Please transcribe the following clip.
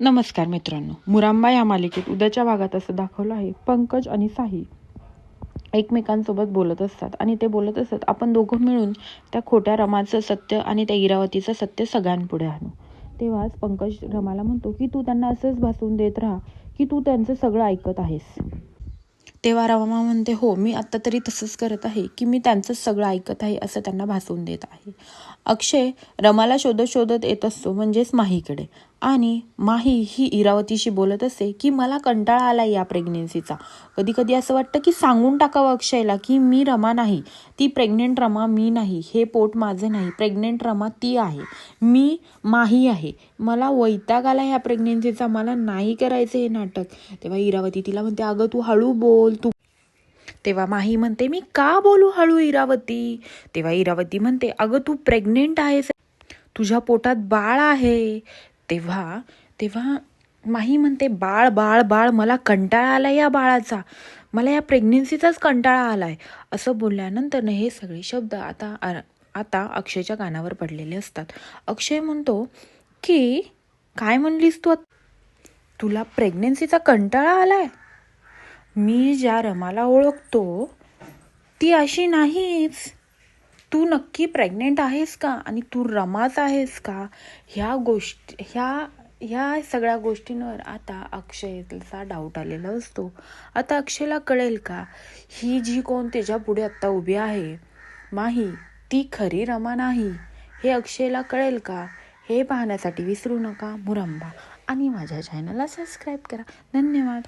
नमस्कार मित्रांनो. मुरांबा या मालिकेत उद्याच्या भागात असं दाखवलं आहे. पंकज आणि साही एकमेकांसोबत बोलत असतात. आणि ते बोलत असतात आपण दोघं मिळून त्या खोट्या रमाचं सत्य आणि त्या इरावतीचं सत्य सगळ्यांपुढे आणू. तेव्हाच पंकज रमाला म्हणतो की तू त्यांना असंच भासून देत राहा की तू त्यांचं सगळं ऐकत आहेस. तेव्हा रमा म्हणते हो मी आत्ता तरी तसंच करत आहे की मी त्यांचंच सगळं ऐकत आहे असं त्यांना भासून देत आहे. अक्षय रमाला शोधत शोधत येत असतो म्हणजेच माहीकडे. आणि माही ही इरावतीशी बोलत असते की मला कंटाळा आला या प्रेग्नेन्सीचा कधी कधी असं वाटतं की सांगून टाकावं अक्षयला की मी रमा नाही ती प्रेग्नेंट रमा मी नाही हे पोट माझं नाही प्रेग्नेंट रमा ती आहे मी माही आहे. मला वैताग आला ह्या प्रेग्नेन्सीचा मला नाही करायचं हे नाटक. तेव्हा इरावती तिला म्हणते अगं तू हळू बोल तू तेव्हा माही म्हणते मी का बोलू हळू इरावती तेव्हा इरावती म्हणते अगं तू प्रेग्नेंट आहेस. तुझ्या पोटात बाळ आहे. तेव्हा तेव्हा माही म्हणते बाळ बाळ बाळ मला कंटाळा आला या बाळाचा. मला या प्रेग्नेन्सीचाच कंटाळा आलाय. असं बोलल्यानंतर हे सगळे शब्द आता आता अक्षयच्या कानावर पडलेले असतात. अक्षय म्हणतो की काय म्हणलीस तू तुला प्रेग्नेन्सीचा कंटाळा आलाय? मी ज्या रमाला ओळखतो ती अशी नाहीच. तू नक्की प्रेग्नेंट आहेस का? आणि तू रमाच आहेस का? ह्या गोष्टी ह्या ह्या सगळ्या गोष्टींवर आता अक्षयचा डाऊट आलेला असतो. आता अक्षयला कळेल का? ही जी कोण त्याच्या पुढे आत्ता उभी आहे माही ती खरी रमा नाही. हे अक्षयला कळेल का? हे पाहण्यासाठी विसरू नका. मुरंबा. आणि माझ्या चॅनलला सबस्क्राईब करा. धन्यवाद.